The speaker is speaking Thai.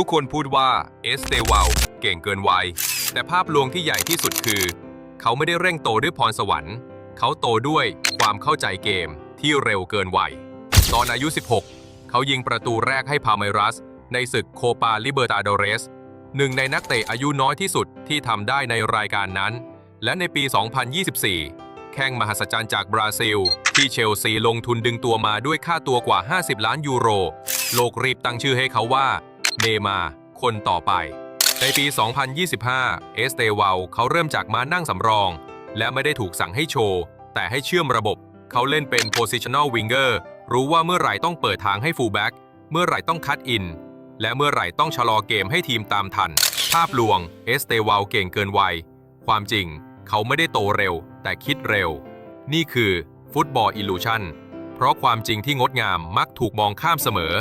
ทุกคนพูดว่าเอสเตวาลเก่งเกินวัย แต่ภาพลวงที่ใหญ่ที่สุดคือ เขาไม่ได้เร่งโตด้วยพรสวรรค์ เขาโตด้วยความเข้าใจเกมที่เร็วเกินวัย ตอนอายุ 16 เขายิงประตูแรกให้พาเมรัส ในศึกโคปาลิเบอร์ตาโดเรส หนึ่งในนักเตะอายุน้อยที่สุดที่ทำได้ในรายการนั้น และในปี 2024 แข่งมหัศจรรย์จากบราซิล ที่เชลซีลงทุนดึงตัวมาด้วยค่าตัวกว่า 50 ล้านยูโร โลกรีบตั้งชื่อให้เขาว่า เนมา คนต่อไป ในปี 2025 เอสเตวาลเขาเริ่มจากมานั่งสำรอง และไม่ได้ถูกสั่งให้โชว์ แต่ให้เชื่อมระบบ เขาเล่นเป็น positional winger รู้ว่าเมื่อไหร่ต้องเปิดทางให้ fullback เมื่อไหร่ต้องคัดอิน และเมื่อไหร่ต้องชะลอเกมให้ทีมตามทัน ภาพลวงเอสเตวาลเก่งเกินวัย ความจริง เขาไม่ได้โตเร็ว แต่คิดเร็ว นี่คือฟุตบอลอิลูชันเพราะความจริงที่งดงามมักถูกมองข้ามเสมอ